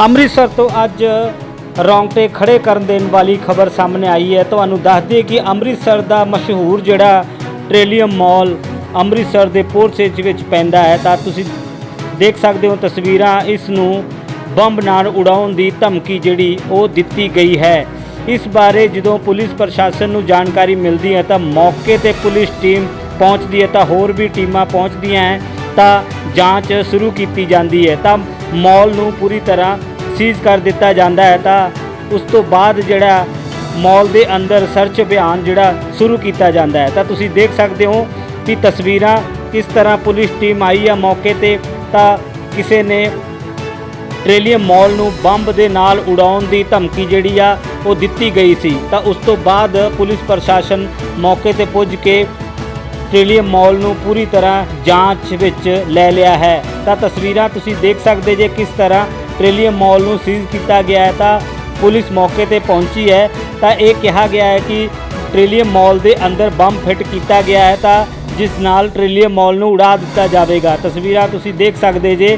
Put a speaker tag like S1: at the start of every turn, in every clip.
S1: ਅੰਮ੍ਰਿਤਸਰ ਤੋਂ ਅੱਜ ਰੌਂਗਟੇ ਖੜੇ ਕਰਨ ਦੇਣ ਵਾਲੀ ਖਬਰ ਸਾਹਮਣੇ ਆਈ ਹੈ। ਤੁਹਾਨੂੰ ਦੱਸ ਦਈਏ ਕਿ ਅੰਮ੍ਰਿਤਸਰ ਦਾ ਮਸ਼ਹੂਰ ਜਿਹੜਾ ਟ੍ਰੇਲੀਅਮ ਮਾਲ ਅੰਮ੍ਰਿਤਸਰ ਦੇ ਪੋਰਟਸੇਜ ਵਿੱਚ ਪੈਂਦਾ ਹੈ, ਤਾਂ ਤੁਸੀਂ ਦੇਖ ਸਕਦੇ ਹੋ ਤਸਵੀਰਾਂ ਇਸ ਨੂੰ ਬੰਬ ਨਾਲ ਉਡਾਉਣ ਦੀ ਧਮਕੀ ਜਿਹੜੀ ਉਹ ਦਿੱਤੀ ਗਈ ਹੈ। ਇਸ ਬਾਰੇ ਜਦੋਂ ਪੁਲਿਸ ਪ੍ਰਸ਼ਾਸਨ ਨੂੰ ਜਾਣਕਾਰੀ ਮਿਲਦੀ ਹੈ, ਤਾਂ ਮੌਕੇ ਤੇ ਪੁਲਿਸ ਟੀਮ ਪਹੁੰਚਦੀ ਹੈ, ਤਾਂ ਹੋਰ ਵੀ ਟੀਮਾਂ ਪਹੁੰਚਦੀਆਂ ਹੈ, ਤਾਂ ਜਾਂਚ ਸ਼ੁਰੂ ਕੀਤੀ ਜਾਂਦੀ ਹੈ। ਤਾਂ ਮਾਲ ਨੂੰ ਪੂਰੀ ਤਰ੍ਹਾਂ ਸੀਜ਼ ਕਰ ਦਿੱਤਾ ਜਾਂਦਾ ਹੈ ਤਾਂ ਉਸ ਤੋਂ ਬਾਅਦ ਜਿਹੜਾ ਮਾਲ ਦੇ ਅੰਦਰ ਸਰਚ ਅਭਿਆਨ ਜਿਹੜਾ ਸ਼ੁਰੂ ਕੀਤਾ ਜਾਂਦਾ ਹੈ। ਤਾਂ ਤੁਸੀਂ ਦੇਖ ਸਕਦੇ ਹੋ ਕਿ ਤਸਵੀਰਾਂ ਕਿਸ ਤਰ੍ਹਾਂ ਪੁਲਿਸ ਟੀਮ ਆਈ ਆ ਮੌਕੇ ਤੇ ਤਾਂ ਕਿਸੇ ਨੇ ਟ੍ਰੇਲੀਅਮ ਮਾਲ ਨੂੰ ਬੰਬ ਦੇ ਨਾਲ ਉਡਾਉਣ ਦੀ ਧਮਕੀ ਜਿਹੜੀ ਆ ਉਹ ਦਿੱਤੀ ਗਈ ਸੀ। ਤਾਂ ਉਸ ਤੋਂ ਬਾਅਦ ਪੁਲਿਸ ਪ੍ਰਸ਼ਾਸਨ ਮੌਕੇ ਤੇ ਪੁੱਜ ਕੇ ਟ੍ਰੇਲੀਅਮ ਮਾਲ ਨੂੰ ਪੂਰੀ ਤਰ੍ਹਾਂ ਜਾਂਚ ਵਿੱਚ ਲੈ ਲਿਆ ਹੈ। ਤਾਂ ਤਸਵੀਰਾਂ ਤੁਸੀਂ ਦੇਖ ਸਕਦੇ ਜੇ ਕਿਸ ਤਰ੍ਹਾਂ ਟ੍ਰੇਲੀਅਮ ਮਾਲ ਨੂੰ ਸੀਜ਼ ਕੀਤਾ ਗਿਆ ਹੈ, ਤਾਂ ਪੁਲਿਸ ਮੌਕੇ ਤੇ ਪਹੁੰਚੀ ਹੈ। ਤਾਂ ਇਹ ਕਿਹਾ ਗਿਆ ਹੈ ਕਿ ਟ੍ਰੇਲੀਅਮ ਮਾਲ ਦੇ ਅੰਦਰ ਬੰਬ ਫਿੱਟ ਕੀਤਾ ਗਿਆ ਹੈ, ਤਾਂ ਜਿਸ ਨਾਲ ਟ੍ਰੇਲੀਅਮ ਮਾਲ ਨੂੰ ਉਡਾ ਦਿੱਤਾ ਜਾਵੇਗਾ। ਤਸਵੀਰਾਂ ਤੁਸੀਂ ਦੇਖ ਸਕਦੇ ਜੇ।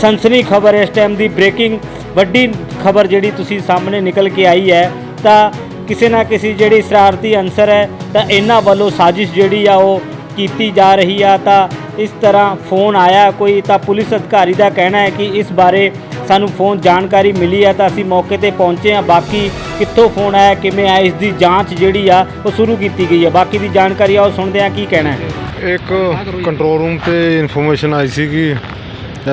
S1: ਸਨਸਨੀ ਖਬਰ ਇਸ ਟਾਈਮ ਦੀ ਬ੍ਰੇਕਿੰਗ ਵੱਡੀ ਖਬਰ ਜਿਹੜੀ ਤੁਸੀਂ ਸਾਹਮਣੇ ਨਿਕਲ ਕੇ ਆਈ ਹੈ। ਤਾਂ ਕਿਸੇ ਨਾ ਕਿਸੇ ਜਿਹੜੀ ਸ਼ਰਾਰਤੀ ਅਨਸਰ ਹੈ, ਤਾਂ ਇਹਨਾਂ ਵੱਲੋਂ ਸਾਜ਼ਿਸ਼ ਜਿਹੜੀ ਆ ਉਹ ਕੀਤੀ ਜਾ ਰਹੀ ਆ। ਤਾਂ ਇਸ ਤਰ੍ਹਾਂ ਫੋਨ ਆਇਆ ਕੋਈ, ਤਾਂ ਪੁਲਿਸ ਅਧਿਕਾਰੀ ਦਾ ਕਹਿਣਾ ਹੈ ਕਿ ਇਸ ਬਾਰੇ ਸਾਨੂੰ ਫੋਨ ਜਾਣਕਾਰੀ ਮਿਲੀ ਹੈ ਤਾਂ ਅਸੀਂ ਮੌਕੇ ਤੇ ਪਹੁੰਚੇ ਹਾਂ। ਬਾਕੀ ਕਿੱਥੋਂ ਫੋਨ ਆਇਆ, ਕਿਵੇਂ ਆਇਆ, ਇਸ ਦੀ ਜਾਂਚ ਜਿਹੜੀ ਆ, ਉਹ ਸ਼ੁਰੂ ਕੀਤੀ ਗਈ ਆ। ਬਾਕੀ ਦੀ ਜਾਣਕਾਰੀ ਆ, ਉਹ ਸੁਣਦੇ ਹਾਂ ਕੀ ਕਹਿਣਾ ਹੈ।
S2: ਇੱਕ ਕੰਟਰੋਲ ਰੂਮ ਤੇ ਇਨਫੋਰਮੇਸ਼ਨ ਆਈ ਸੀ ਕਿ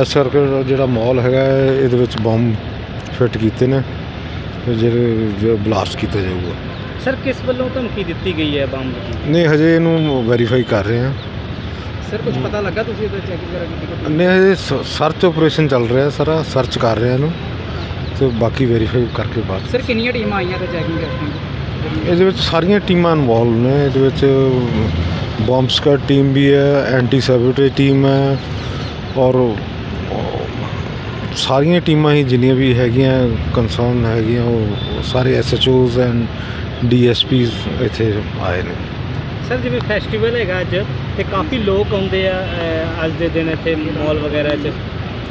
S2: ਇਸ ਸਰਕਲ ਜਿਹੜਾ ਮਾਲ ਹੈਗਾ ਇਹਦੇ ਵਿੱਚ ਬੰਬ ਫਿੱਟ ਕੀਤੇ ਨੇ। ਜਿਹੜੇ ਜੋ ਬਲਾਸਟ ਕੀਤਾ ਜਾਊਗਾ।
S1: ਸਰ ਕਿਸ ਵੱਲੋਂ ਧਮਕੀ ਦਿੱਤੀ ਗਈ ਹੈ ਬੰਬ ਦੀ?
S2: ਨਹੀਂ ਹਜੇ ਇਹਨੂੰ ਵੈਰੀਫਾਈ ਕਰ ਰਹੇ ਹਾਂ।
S3: ਸਰ ਕੁਝ ਪਤਾ ਲੱਗਾ ਤੁਸੀਂ ਇਹਦਾ ਚੈਕਿੰਗ ਵਗੈਰਾ ਕੀਤੀ
S2: ਨਹੀਂ ਹਜੇ ਸਰਚ ਆਪਰੇਸ਼ਨ ਚੱਲ ਰਿਹਾ ਸਾਰਾ ਸਰਚ ਕਰ ਰਹੇ ਹਾਂ ਇਹਨੂੰ। ਤੇ ਬਾਕੀ ਵੈਰੀਫਾਈ ਕਰਕੇ ਬਾਅਦ
S3: ਸਰ ਕਿੰਨੀਆਂ ਟੀਮਾਂ ਆਈਆਂ ਤੇ ਚੈਕਿੰਗ ਕਰਨ
S2: ਇਹਦੇ ਵਿੱਚ ਸਾਰੀਆਂ ਟੀਮਾਂ ਇਨਵੋਲਵ ਨੇ। ਇਹਦੇ ਵਿੱਚ ਬੰਬ ਸਕਰ ਟੀਮ ਵੀ ਹੈ ਐਂਟੀ ਸੈਬੋਟੇਜ ਟੀਮ ਹੈ ਔਰ ਸਾਰੀਆਂ ਟੀਮਾਂ ਹੀ ਜਿੰਨੀਆਂ ਵੀ ਹੈਗੀਆਂ ਕੰਸਰਨ ਹੈਗੀਆਂ ਉਹ ਸਾਰੇ ਐਸਐਚਓਜ਼ ਐਂਡ ਡੀਐਸਪੀਸ ਇੱਥੇ ਆਏ ਨੇ।
S1: ਸਰ ਜਿਵੇਂ ਫੈਸਟੀਵਲ ਹੈਗਾ ਅੱਜ ਤੇ ਕਾਫੀ ਲੋਕ ਆਉਂਦੇ ਆ ਅਹ, ਅੱਜ ਦੇ ਦਿਨ ਇੱਥੇ ਮਾਲ ਵਗੈਰਾ 'ਚ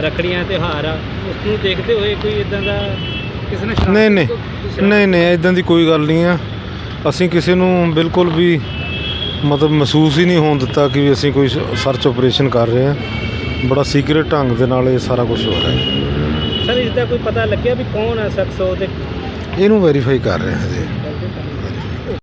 S1: ਰੱਖੜੀਆਂ ਤਿਉਹਾਰ ਆ ਉਸ ਨੂੰ ਦੇਖਦੇ ਹੋਏ ਕੋਈ ਇਦਾਂ ਦਾ
S3: ਕਿਸੇ ਨੇ
S2: ਨਹੀਂ ਨਹੀਂ ਨਹੀਂ ਨਹੀਂ ਇਦਾਂ ਦੀ ਕੋਈ ਗੱਲ ਨਹੀਂ ਆ। ਅਸੀਂ ਕਿਸੇ ਨੂੰ ਬਿਲਕੁਲ ਵੀ ਮਤਲਬ ਮਹਿਸੂਸ ਹੀ ਨਹੀਂ ਹੋਣ ਦਿੱਤਾ ਕਿ ਵੀ ਅਸੀਂ ਕੋਈ ਸਰਚ ਆਪਰੇਸ਼ਨ ਕਰ ਰਹੇ ਹਾਂ ਬੜਾ ਸੀਕ੍ਰੀਟ ਢੰਗ ਦੇ ਨਾਲ ਇਹ ਸਾਰਾ ਕੁਝ ਹੋ ਰਿਹਾ ਹੈ।
S1: ਸਰ ਇਸ ਦਾ ਕੋਈ ਪਤਾ ਲੱਗਿਆ ਵੀ ਕੌਣ ਆ ਸ਼ਖਸ ਉਹ ਤੇ
S2: ਇਹਨੂੰ ਵੈਰੀਫਾਈ ਕਰ ਰਹੇ ਹਾਂ ਜੀ।